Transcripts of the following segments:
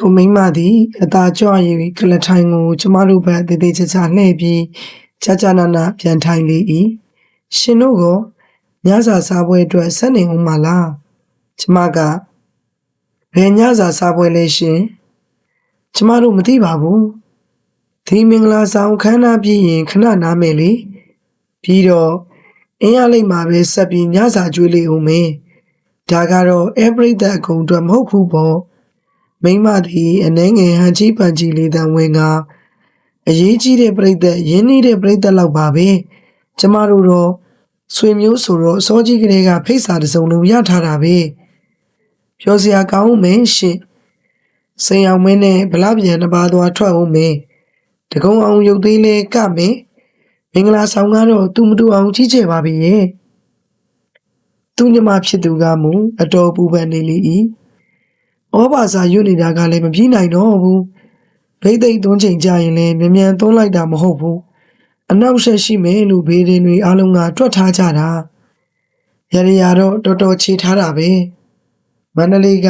ထိုမိန်းမသည်အသာကြွ၍ကလထိုင်ကို ကျမတို့ဘက်တည်တည်ချာချာလှည့်ပြီးကြာကြာနာနာပြန်ထိုင်လေ၏ရှင်တို့ကညစာစားပွဲအတွက်ဆက်နေဦးမလားကျမကဘယ်ညစာစားပွဲလဲရှင်ကျမတို့မသိပါဘူးဒီမင်္ဂလာဆောင်ခမ်းနားပြီးရင်ခဏနားမယ်လေပြီးတော့အင်းရလိမ့်မှာပဲဆက်ပြီးညစာကျွေးလေဦးမယ်ဒါကတော့ every တဲ့အကုန်အတွက်မဟုတ်ဘူးပေါ့ မိမသည်အနှဲငယ်ဟန်ကြီးပန်ကြီးလေးတန်ဝင်ကအရေးကြီးတဲ့ပြိသက်ရင်းနှီးတဲ့ပြိသက်လောက်ပါပဲကျမတို့တော့ဆွေမျိုးဆိုတော့အစောကြီးကလေးကဖိတ်စာတစ်စုံလုံးရထားတာပဲပြောစရာကောင်းမယ်ရှင်စိန်အောင်မင်းနဲ့ဗလာပြန်တစ်ပါးသွားထွက်အောင်မင်းတကုံအောင်ရုပ်သေးလေးကမယ်မင်္ဂလာဆောင်ကတော့သူမတူအောင်ကြီးကျယ်ပါပြီရဲ့သူညမဖြစ်သူကမူအတော်ပူပန်နေလေ၏ ဩဘာစာရွတ်နေတာကလည်းမပြီးနိုင်တော့ဘူးဘိသိက်သွန်းချိန်ကြရင်လည်းမြန်မြန်သွန်းလိုက်တာမဟုတ်ဘူးအနောက်ဆက်ရှိမယ်လို့ဘေးရင်တွေအလုံးကတွက်ထားကြတာရရရတော့တော်တော်ချေထားတာပဲမန္တလေးက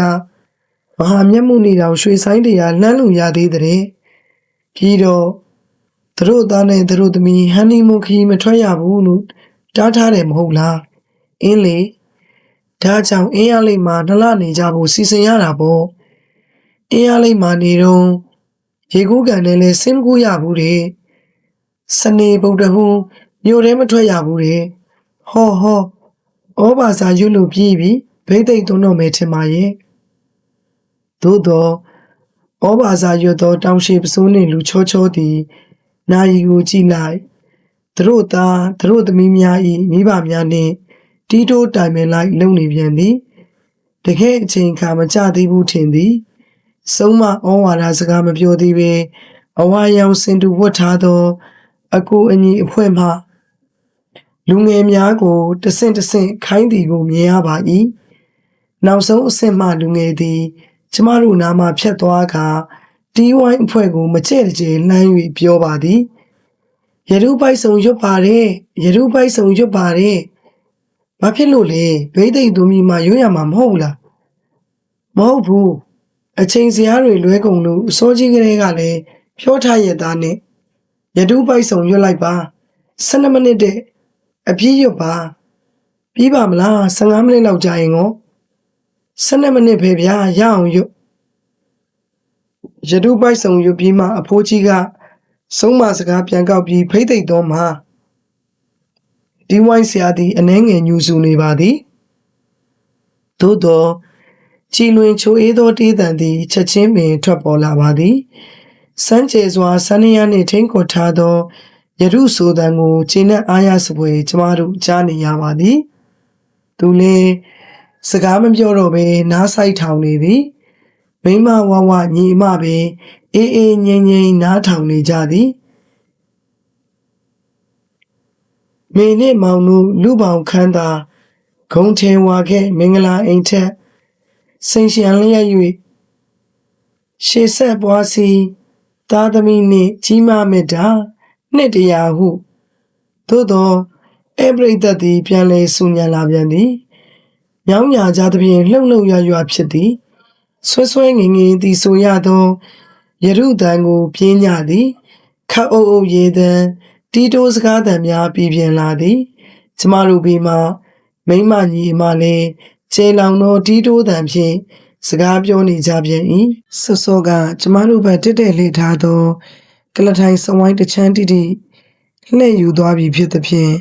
မဟာမျက်မှုနေတော်ရွှေဆိုင်တရားလှမ်းလို့ရသေးတဲ့ပြီးတော့သူတို့သားနဲ့သူတို့သမီးဟန်နီမူခီမထွက်ရဘူးလို့တားထားတယ်မဟုတ်လားအင်းလေ ဒါကြောင့်အင်းရလိမ့်မှာနှလနေကြဖို့စီစဉ်ရတာပေါ့အင်းရလိမ့်မှာနေတော့ရေကူးကန်နဲ့လဲဆင်းကူးရဘူးတဲ့စနေဗုဒ္ဓဟူးမြို့ထဲမထွက်ရဘူးတဲ့ဟောဟောဩဘာသာရွတ်လို့ပြီးပြီဘိသိက်သွန်းတော့မယ်ထင်ပါရဲ့သို့တော့ဩဘာသာရွတ်သောတောင်ရှိပစိုးနှင့်လူချောချောသည်နာယီကိုကြည့်လိုက်သူတို့သားသူတို့သမီးများ၏မိဘများနှင့် တီးတိုးတိုင်ပင်လိုက်လုံနေပြန်သည်တကယ်အချိန်ခါမကြသေးဘူးထင်သည်ဆုံးမဩဝါဒစကားမပြောသေးပဲအဝါရောင်စင်တူဝတ်ထားသော အကူအညီအဖွဲ့မှလူငယ်များကိုတဆင့်တဆင့်ခိုင်းသည်ကိုမြင်ရပါ၏နောက်ဆုံးအဆင့်မှလူငယ်သည်ကျမတို့နားမှဖြတ်သွားကတီးဝိုင်းအဖွဲ့ကိုမကြဲ့ကြဲလှမ်း၍ပြောပါသည်ရရုပိုက်ဆောင်ရွတ်ပါတယ်ရရုပိုက်ဆောင်ရွတ်ပါတယ် ဘာဖြစ်လို့လဲဒွိသိက်သူမိမှရွတ်ရမှာမဟုတ်ဘူးလားမဟုတ်ဘူးအချိန်စရာတွေလွဲကုန်လို့အစိုးကြီးကလေးကလည်းဖြောထားရသားနဲ့ရတုပိုက်ဆောင်ရွတ်လိုက်ပါ12မိနစ်တဲ့အပြည့်ရွတ်ပါပြီးပါမလား15မိနစ်လောက်ကြာရင်ကော12မိနစ်ပဲဗျာရအောင်ရွတ်ရတုပိုက်ဆောင်ရွတ်ပြီးမှအဖိုးကြီးကဆုံးမစကားပြန်ကောက်ပြီးဖိတ်သိက်တော်မှာ ဒီဝိုင်းဆရာသည်အနှဲငယ်ညူဆူနေပါသည်သို့သောကြည်လွင်ချိုအေးသောတေးတံသည်ချက်ချင်းပင်ထွက်ပေါ်လာပါသည်စမ်းကြဲစွာဆန်းရနှင့်ထိန်ခေါ်ထားသောယရုဆိုတံကိုခြေနဲ့အားရစပွဲကျမတို့ကြားနေရပါသည်သူလည်းစကားမပြောတော့ဘဲနားဆိုင်ထောင်နေသည်မိမဝဝညီမပင်အေးအေးငြိမ်ငြိမ်နားထောင်နေကြသည် မေနဲ့မောင်တို့လူပောင်ခန်းသာဂုံထင်ဝါခဲ့မင်္ဂလာအိမ်ထက်စိန်ရှံလျက်၍ရှေဆက်ပွားစီသားသမီးနှင့်ကြီးမမေတ္တာနှစ်တရာဟုသို့သောအပရိသတ်သည်ပြန်လဲဆူညံလာပြန်သည်ညောင်းညာကြသဖြင့်လှုပ်လှုပ်ရွရွဖြစ်သည်ဆွဲဆွဲငင်ငင်သည်ဆိုရသောယရုတန်ကိုပြင်းညသည်ခတ်အုပ်အုပ်ရေတံ တီတိုးစကားတံများပြည်ပြင်းလာသည်ကျမတို့ဘေးမှာမိမညီအမလည်းကျေလောင်သောတီတိုးတံဖြင့်စကားပြောနေကြပြန်၏ဆော့ဆော့ကကျမတို့ဘက်တက်တက်လေးထားသောကလထိုင်စဝိုင်းတချမ်းတိတိလှည့်ယူသွားပြီဖြစ်သဖြင့်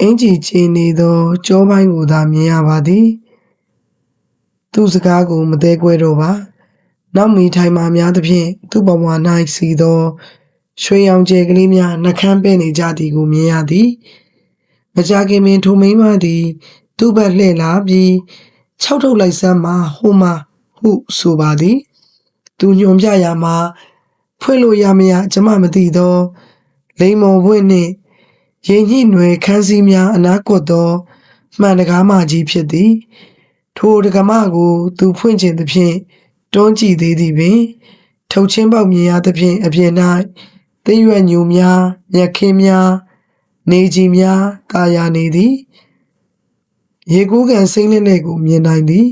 အင်ကြီးချေနေသောကြောပိုင်းကိုသာမြင်ရပါသည် သူ့စကားကိုမသေးကွဲတော့ပါ နောက်မီထိုင်မှများသဖြင့်သူ့ဘဝ၌စီသော ရွှေရောင်ကျဲကလေးများနှကမ်းပဲ့နေကြသည်ကိုမြင်ရသည်မကြခင်ပင်ထိုမိန်းမသည် သူ့ဘက်လှည့်လာပြီး၆ထုတ်လိုက်စမ်းမှာဟိုမှာဟုဆိုပါသည် သူညွန်ပြရာမှာဖွင့်လို့ရမရကျမမသိသော လိမ္မော်ပွင့်နှင့်ရင်ညှိနွယ်ခန်းစည်းများအနာကွတ်သောမှန်တကားမကြီးဖြစ်သည် ထိုတကမကို သူဖွင့်ခြင်းသဖြင့်တွန်းကြည့်သေးသည်ပင် ထုတ်ချင်းပေါက်မြင်ရသဖြင့်အပြင်၌ သိရွက်ညူများမြက်ခင်းများနေကြီးများကာယာနေသည်ရေကူးကန်စိမ့်လက်လက်ကိုမြင်နိုင်သည်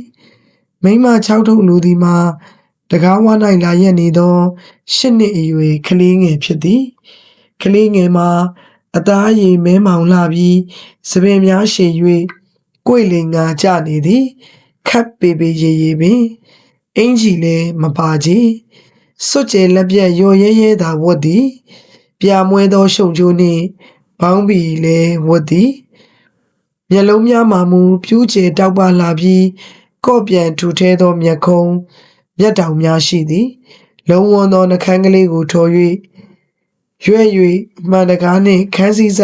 မိမ6ထုတ်လူသည်မှာတ၎င်းဝ၌လာရက်နေသောရှစ်နှစ်အရွယ်ကလေးငယ်ဖြစ်သည်ကလေးငယ်မှာအသားရည်မဲမောင်လာပြီးစပင်များရှည်၍ကိုယ်လင်ငါကြနေသည်ခပ်ပေပေရေရေပင်အင်ကြီးလည်းမပါကြ စွတ်ကျဲလက်ပြက်ရော်ရဲရဲသာဝတ်သည်ပြာမွဲသောရှုံချိုးနှင့်ဘောင်းဘီလည်းဝတ်သည်မျက်လုံးများမှမူပြူးကျဲတောက်ပလာပြီးကော့ပြန်ထူထဲသောမျက်ခုံးမျက်တောင်များရှိသည် လုံးဝသောနှကန်းကလေးကိုထော်၍ရွဲ့၍မှန်တကားနှင့်ခန်းစည်းစ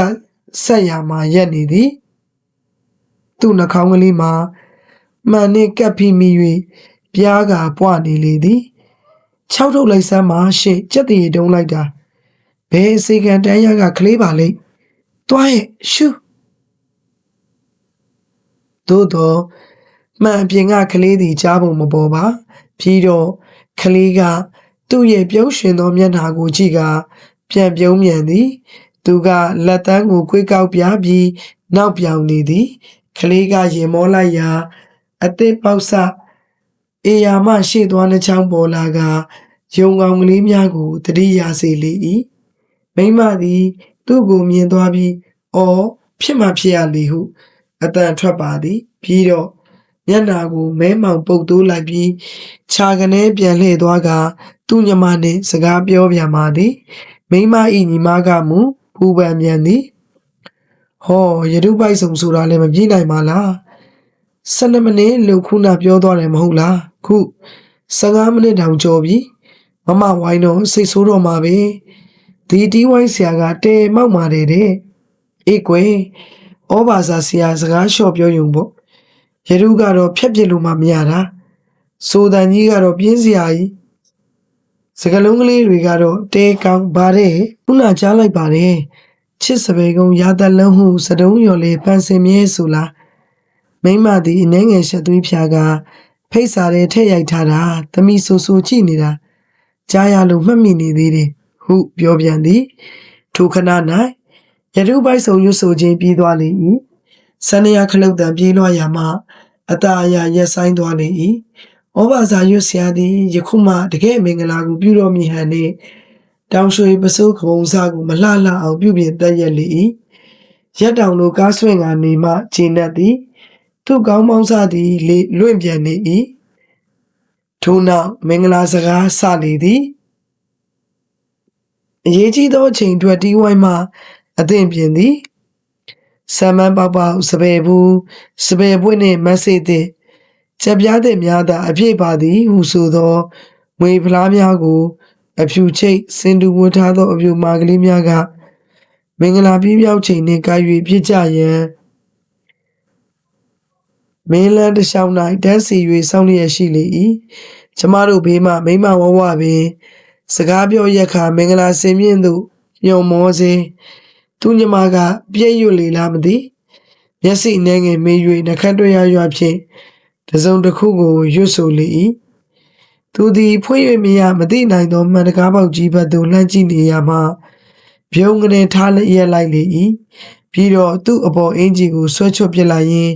ဆက်ရမှရက်နေသည်သူ့နှာခေါင်းကလေးမှာမှန်နှင့်ကပ်ဖိမိ၍ပြားကပွားနေလေသည် ၆ထုတ်လိုက်စမ်းမှာရှင့်ကြက်တည်တုံးလိုက်တာဘယ်အစီကံတန်းရကကလေးပါလိမ့်တွားရဲ့ရှုသို့တော့မှန်အပြင်ကကလေးသည်ကြားပုံမပေါ်ပါပြီးတော့ကလေးကသူ့ရဲ့ပြုံးရွှင်သောမျက်နှာကိုကြည့်ကပြန်ပြုံးမြန်သည် သူကလက်တန်းကိုခွေးကောက်ပြပြီးနောက်ပြောင်နေသည်ကလေးကရင်မောလိုက်ရာအသစ်ပေါက်ဆ အေယာမရှေ့သွားနှချောင်းပေါ်လာကယုံကောင်ကလေးများကိုတတိယစေလေ၏မိမသည် သူ့ကိုမြင်သွားပြီးအော်ဖြစ်မှဖြစ်ရလေဟုအတန်ထွက်ပါသည်ပြီးတော့မျက်နာကိုမဲမောင်ပုတ်တိုးလိုက်ပြီးခြာကနေပြန်လှည့်သွားကသူ့ညမနှင့်စကားပြောပြန်ပါသည်မိမဤညီမကမူပူပန်ပြန်သည်ဟောရတုပိုက်ဆုံဆိုတာလည်းမပြေးနိုင်ပါလား 12မိနစ်လို့ခုနပြောသွားတယ်မဟုတ်လားခု15မိနစ်တောင်ကြော်ပြီမမဝိုင်းတော့စိတ်ဆိုးတော့မှာပဲဒီတီးဝိုင်းဆရာကတဲမောက်ပါတယ်တဲ့အေးကွယ်ဩဘာသာဆရာစကားလျှော့ပြောယုံပေါ့ရတုကတော့ဖြက်ပြစ်လို့မှမရတာဆိုတန်ကြီးကတော့ပြင်းစရာကြီးစကလုံးကလေးတွေကတော့တဲကောင်းပါတယ်ခုနကြားလိုက်ပါတယ်ချစ်စပယ်ကုန်းရာတလုံးဟုစတုံးရော်လေးပန်းစင်မြဲဆိုလား မိမသည်အနေငယ်ရှက်သွေးဖြာကဖိတ်စာတဲ့ထည့်ရိုက်ထားတာသမီးဆူဆူကြည့်နေတာကြားရလို့မှတ်မိနေသေးတယ်ဟုပြောပြန်သည်ထိုခဏ၌ရတုပိုက်ဆုံရွတ်ဆိုခြင်းပြီးသွားလေ၏ဆန္ဒရခလုတ်တံပြေးလွှားရာမှအตาအရာရက်ဆိုင်သွားလေ၏ဩဘာသာရွတ်ဆရာသည်ယခုမှတကယ်မင်္ဂလာကိုပြုတော်မူဟန်နှင့်တောင်ရွှေပစိုးခုံစားကိုမလှလှအောင်ပြုပြင်တက်ရက်လေ၏ရက်တောင်တို့ကားဆွင့်ကနေမှခြေနှက်သည် သူ့ကောင်းမောင်းစားသည်လေလွင့်ပြန်နေ၏ထို့နောက်မင်္ဂလာစကားစလေသည်အရေးကြီးသောအချိန်အတွက်တီးဝိုင်းမှအသင့်ပြင်သည်ဆမ်မန်ပေါပေါစပယ်ဘူးစပယ်ပွင့်နှင့်မက်ဆေ့သည့်ချက်ပြားသည့်များသာအပြည့်ပါသည်ဟုဆိုသောငွေဖလားများကိုအဖြူချိတ်စင်တူဝတ်ထားသောအဖြူမာကလေးများကမင်္ဂလာပြည့်ပြောက်ချိန်နှင့်ကာ၍ပြစ်ကြရန် မင်းလန်းတစ်လျှောင်း၌တန်းစီ၍စောင့်လျက်ရှိလေ၏ကျမတို့ဘေးမှမိမဝဝပင်စကားပြောရက်ခါမင်္ဂလာစင်မြင့်သို့ညုံမောစေသူညမကပြည့်ရွလေလားမသိမျက်စိနှဲငယ်မေး၍နှခမ်းတွေ့ရရွဖြင့်တစုံတစ်ခုကိုရွတ်ဆိုလေ၏သူသည်ဖွင့်၍မရမသိနိုင်သောမှန်တကားပေါက်ကြီးဘက်သို့လှမ်းကြည့်နေရမှပြုံးကနေထားလျက်လိုက်လေ၏ပြီးတော့သူ့အပေါ်အင်ဂျီကိုဆွဲချွတ်ပစ်လိုက်ရင်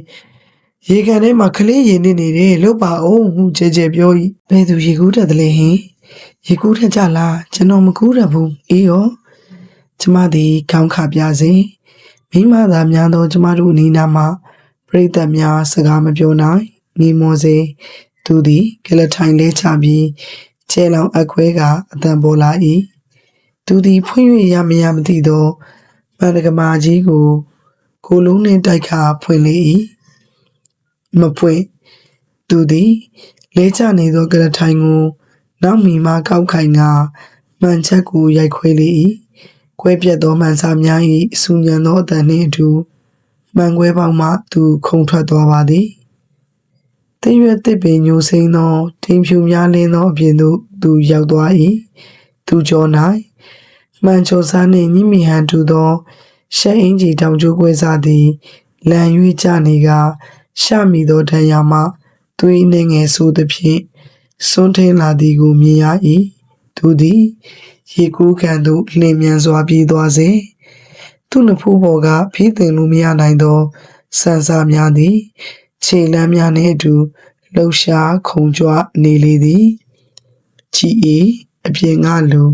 ရေကန်ထဲမှာကလေးရင်နေနေတယ်လို့ပါအောင်ဟုကြဲကြဲပြော၏ဘယ်သူရေကူးတတ်တယ်လဲဟင်ရေကူးထက်ကြလားကျွန်တော်မကူးရဘူးအေးရောကျမသည်ခေါင်းခပြစေမိမသာများသောကျမတို့အနီးနားမှာပြိတ္တများစကားမပြောနိုင်မိမောစေသူသည်ကလထိုင်လဲချပြီးကျဲလောင်အခွဲကအတန်ပေါ်လာ၏သူသည်ဖွင့်၍ရမရမသိသောမန္တကမာကြီးကိုကိုလုံးနှင့်တိုက်ခါဖွင့်လေ၏ မဖွင့်သူသည်လဲချနေသောကလထိုင်ကိုနောက်မီမှကောက်ခိုင်ကမှန်ချက်ကိုရိုက်ခွဲလေ၏ကွဲပြက်သောမှန်စာများ၏အဆူညံသောအတန်နှင့်အတူမှန်ခွဲပေါက်မှသူခုန်ထွက်သွားပါသည်တရွက်တစ်ပင်ညိုစိမ့်သောတင်းဖြူများလင်းသောအပြင်သို့သူရောက်သွား၏သူကြော၌မှန်ချိုစားနှင့်ညိမိဟန်တူသောရှက်အင်ကြီးတောင်ကျိုးကွဲစားသည်လန်၍ကြနေက ရှမိသောဒဏ်ရာမှသွေးနှင့်ငယ်ဆိုးသဖြင့်စွန်းထင်းလာသည်ကိုမြင်ရ၏သူသည်ရေကူးခံသို့လင်းမြန်စွာပြေးသွားစေသူ့နဖူးပေါ်ကဖေးတင်လို့မရနိုင်သောဆန်စာများသည်ခြေလမ်းများနှင့်အတူလှုပ်ရှားခုန်ကြွနေလေသည်ကြည်အေအပြင်ကလူ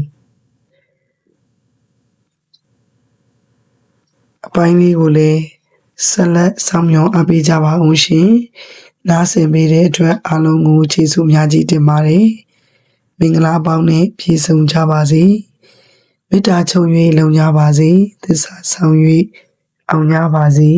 အပိုင်းလေးကိုလည်း ဆက်လက်ဆောင်မြောင်းအပ်ပေးကြပါအောင်ရှင်နားဆင်ပေးတဲ့အတွက်အားလုံးကိုကျေးဇူးအများကြီးတင်ပါတယ်မင်္ဂလာပေါင်းနဲ့ပြည့်စုံကြပါစေမေတ္တာချုပ်၍လုံကြပါစေသစ္စာဆောင်၍အောင်ကြပါစေ